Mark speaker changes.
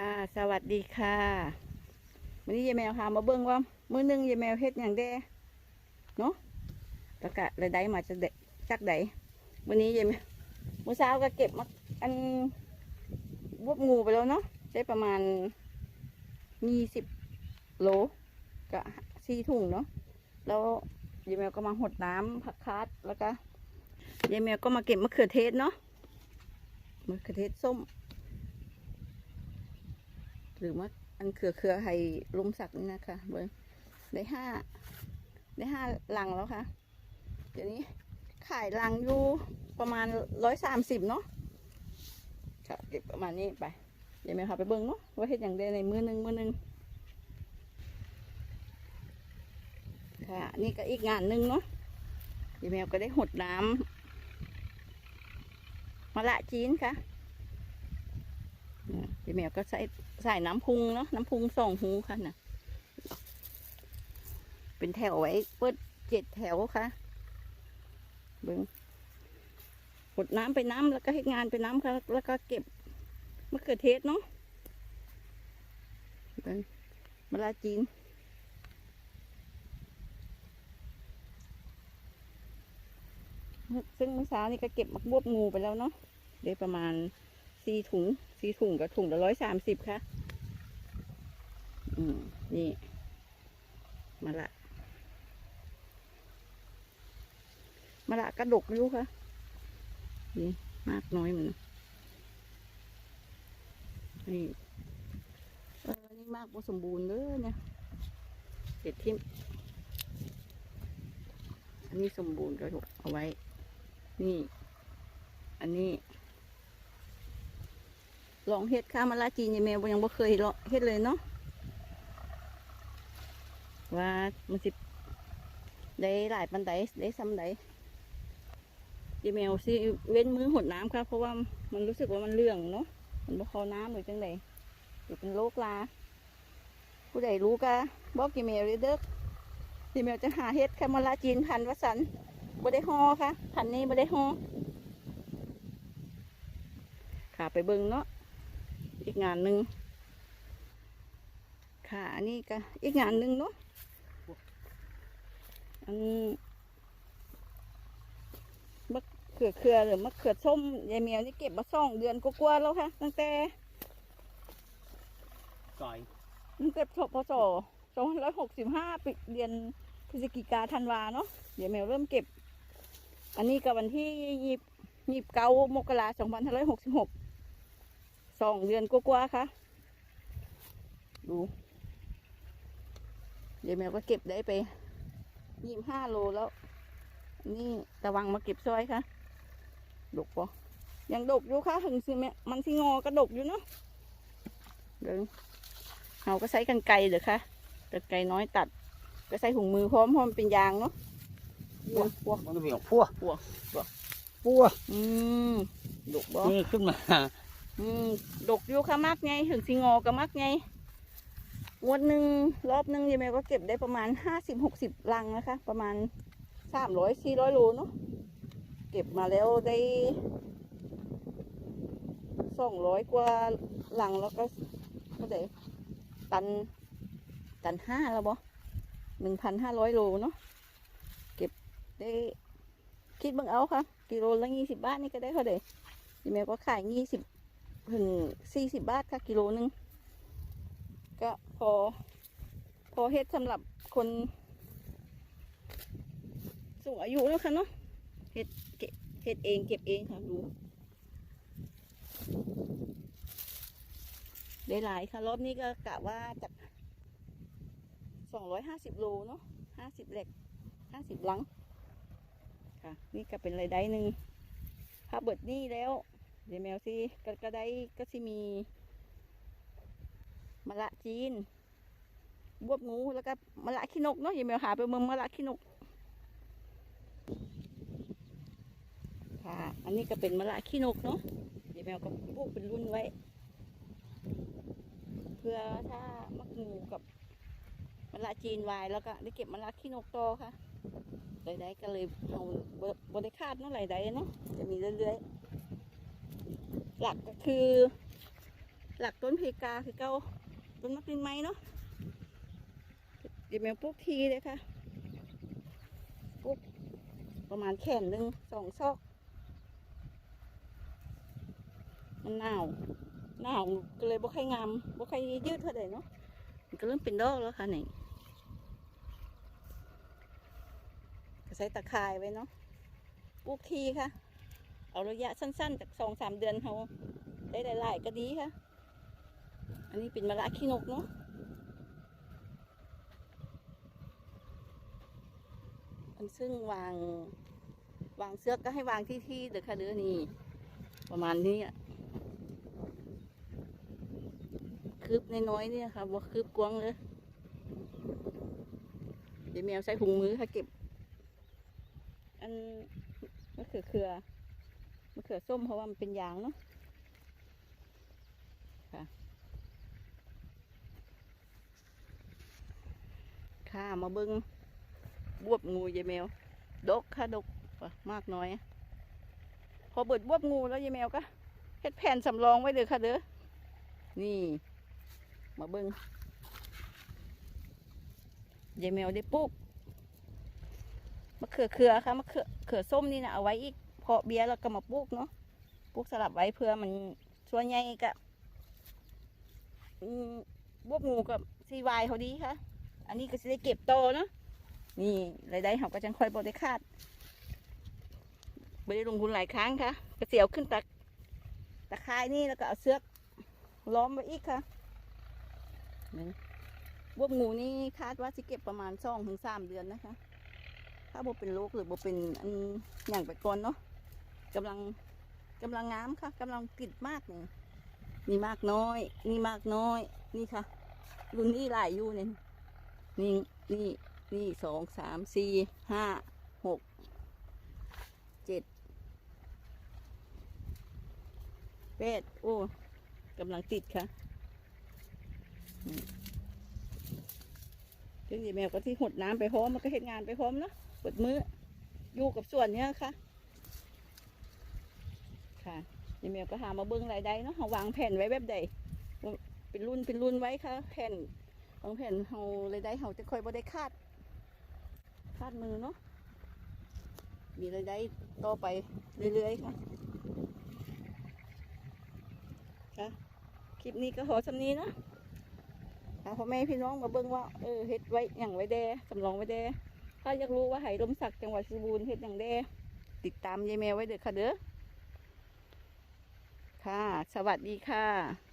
Speaker 1: ค่ะ สวัสดีค่ะวันนี้ยายแมวพามาเบิ้งว่ามื้อหนึงยายแมวเฮ็ดอย่างแด้เนาะแล้วก็เลยได้มาจะเดจักไดวันนี้ยายแมวเมื่อเช้าก็เก็บมาอันบวบงูไปแล้วเนาะได้ประมาณยี่สิบโลก็สี่ถุงเนาะแล้วยายแมวก็มาหดน้ำผักคาดแล้วก็ยายแมวก็มาเก็บมะเขือเทศเนาะมะเขือเทศส้ม หรือว่าอันเครือเครือไห่ลุมสักนี่นะคะเบิ้งได้ห้าได้ห้าลังแล้วค่ะ เดี๋ยวนี้ขายลังอยู่ประมาณร้อยสามสิบเนาะค่ะเก็บประมาณนี้ไปเดี๋ยวแม่พาไปเบิ้งเนาะว่าเฮ็ดอย่างเดในมือหนึ่งมือหนึ่งค่ะนี่ก็อีกงานหนึ่งเนาะเดี๋ยวแมวก็ได้หดน้ำมะละจีนค่ะ เนี่ยเดี๋ยวแมวก็ใส่ใส่น้ำพุงเนาะน้ำพุงสองหูค่ะนะเป็นแถวไว้เปิดเจ็ดแถวค่ะ เบิ้งกดน้ำไปน้ำแล้วก็ให้งานไปน้ำค่ะ แล้วก็เก็บมะเขือเทศเนาะเบิ้งมะลาจีนซึ่งเมื่อเช้านี่ก็เก็บมักบวบงูไปแล้วเนาะได้ประมาณ สี่ถุงสี่ถุงกับถุงละร้อยสามสิบค่ะ อืม นี่ มาละ มาละกระดกอยู่ค่ะ นี่ มากน้อยมันนี่เออนี่มากพอสมบูรณ์เลยเนี่ยเด็ดทิมอันนี้สมบูรณ์กระดกเอาไว้ นี่ อันนี้ ลองเฮ็ดข้าวมาลาจีนยายแมวยังบ่เคยลองเฮ็ดเลยเนาะว่ามันสิได้หลายปันไดได้ซ้ำไดยายแมวสิเว้นมือหดน้ำครับเพราะว่ามันรู้สึกว่ามันเลื่องเนาะมันบ่เข้าน้ำหรือจังไดหรือเป็นโรคลาผู้ใดรู้ก็บอกยายแมวเลยเด้อยายแมวจะหาเฮ็ดข้าวมาลาจีนพันธุ์วสันบ่ได้ฮอค่ะพันนี้บ่ได้ฮอค่ะไปเบิ่งเนาะ อีกงานหนึ่งค่ะอันนี้ก็อีกงานหนึ่งเนาะอันมะเขือเขือหรือมะเขือส้มยายเมียวนี่เก็บมาสองเดือนกว่าๆแล้วค่ะ ตั้งแต่
Speaker 2: ก่อย
Speaker 1: ตั้งแต่พศสองร้อยหกสิบห้าปีเดือนพฤศจิกาธันวาเนาะเดี๋ยวแมวเริ่มเก็บ อันนี้ก็วันที่ยี่ยี่เก้ามกราสองพันห้าร้อยหกสิบหก สองเดือนกว่าๆค่ะ ดูเดี๋ยวแมวก็เก็บได้ไปยี่ห้าโลแล้ว นี่ตะวังมาเก็บซอยค่ะ ดกปะยังดกอยู่ค่ะ ถึงสิแม่มันสิงอกระดกอยู่เนาะเดี๋ยวเราก็ใช้กันไกรเดี๋ยวค่ะกันไกรน้อยตัด ก็ใส่ถุงมือพร้อมเพราะมันเป็นยางเนาะพวกพวก
Speaker 2: มันก็มีของพัว
Speaker 1: พัว
Speaker 2: พัว
Speaker 1: อืมดกบ่
Speaker 2: นี่ขึ้นมา
Speaker 1: อืมดกอยู่ค่ะมากไงถึงสิงอก็มากไงวันหนึ่งรอบหนึ่งยายแมวก็เก็บได้ประมาณห้าสิบหกสิบลังนะคะ ประมาณสามร้อยสี่ร้อยโลเนาะเก็บมาแล้วได้สองร้อยกว่าลังแล้วก็เท่าไหร่ตันตันห้าแล้วบ่หนึ่งพันห้าร้อยโลเนาะเก็บได้คิดบิ่งเอาค่ะ กิโลละยี่สิบบาทนี่ก็ได้เท่าไหร่ยายแมวก็ขายยี่สิบ ถึงสี่สิบบาทค่ะกิโลนึง ก็พอ พอเฮ็ดสำหรับคน สูงอายุแล้วค่ะเนาะเฮ็ดเก็บเฮ็ดเองเก็บเองค่ะดูได้หลายค่ะ รอบนี้ก็กะว่าจากสองร้อยห้าสิบโลเนาะห้าสิบเหล็กห้าสิบลัง ค่ะ นี่ก็เป็นรายได้หนึ่งถ้าเบิดนี้แล้ว เดี๋ยวแมวสิก็ก็ได้ก็สิมีมะละจีน บวบงูแล้วก็มะละขี้นกเนาะเดี๋ยวแมวหาไปเมืองมะละขี้นก ค่ะ อันนี้ก็เป็นมะละขี้นกเนาะเดี๋ยวแมวก็ปลูกเป็นรุ่นไว้ เพื่อถ้ามักงูกับมะละจีนไว้แล้วก็ได้เก็บมะละขี้นกต่อค่ะรายได้ก็เลยเอาบ่บริคาดเนาะรายได้เนาะจะมีเรื่อยๆ หลักก็คือ หลักต้นเพกาคือเก้าต้นมะกรินไม้เนาะเดี๋ยวแมวปลูกทีเลยค่ะปลูกประมาณแขนหนึ่งสองซอก มันหนาวหนาวก็เลยบ่ค่อยงามบ่ค่อยยืดเท่าไหร่เนาะมันก็เริ่มเป็นดอกแล้วค่ะนี่ก็ใส่ตะข่ายไว้เนาะปลูกทีค่ะ เอาระยะสั้นๆจากสองสามเดือนเขาได้หลายๆก็ดีค่ะ อันนี้เป็นมะระขี้นกเนาะอันซึ่งวางวางเสื้อก็ให้วางที่ที่เด้อค่ะเด้อนี่ ประมาณนี้อะคืบนน้อยๆเนี่ยค่ะว่าคืบกวางเลยเดี๋ยวแมวใส่ถุงมือค่ะเก็บ อันมะเขือเขือ มะเขือส้มเพราะว่ามันเป็นยางเนาะค่ะค่ะมาเบิ้งบวบงูยายแมว ดกค่ะดกมากน้อย พอเบิดบวบงูแล้วยายแมวก็เฮ็ดแผ่นสำรองไว้เด้อค่ะเด้อนี่ มาเบิ้งยายแมวได้ปลูกมะเขือเขือค่ะมะเขือเขือส้มนี่นะเอาไว้อีก เพาะเบี้ยร์แล้วก็มาปลูกเนาะปลูกสลับไว้เพื่อมันส่วนใหญ่ก็อืมบวบงูกับซีวายเขาดีค่ะ อันนี้ก็จะได้เก็บโตเนาะนี่รายได้เขาก็จังค่อยบได้คาดไม่ได้ลงทุนหลายครั้งค่ะก็เสียวขึ้นตะตะคายนี่แล้วก็เอาเสือกล้อมไว้อีกค่ะนี่บวบงูนี่คาดว่าจะเก็บประมาณสองถึงสามเดือนนะคะ ถ้าบเป็นโรคหรือบเป็นอันอย่างไปก่อนเนาะ กำลังกำลังงามค่ะกำลังกลิดมากเลยนี่มากน้อย นี่มากน้อย นี่ค่ะ รุ่นนี้หลายอยู่เนี่ยนี่นี่นี่สองสามสี่ห้าหกเจ็ดแปดโอ้กำลังติดค่ะนี่ถึงยายแมวก็ที่หดน้ำไปพร้อมมันก็เห็นงานไปพร้อมเนาะเปิดมืออยู่กับส่วนเนี้ยค่ะ ค่ะยายแมวก็หามาเบิ้งรายได้เนาะเอาวางแผ่นไว้แบบใดเป็นรุ่นเป็นรุ่นไว้ค่ะ แผ่นบางแผ่นเราเลยได้เราจะค่อยบ่ได้คาด คาดมือเนาะมีรายได้ต่อไปเรื่อยๆค่ะค่ะคลิปนี้ก็ขอสำนี้เนาะค่ะพ่อแม่พี่น้องมาเบิ่งว่าเออเฮ็ดไว้อย่างไว้แดสำรองไว้แดถ้าอยากรู้ว่าไหลมศักดิ์จังหวัดสุบูรณ์เฮ็ดอย่างแดติดตามยายแมวไว้เด้อค่ะเด้อ ค่ะ สวัสดีค่ะ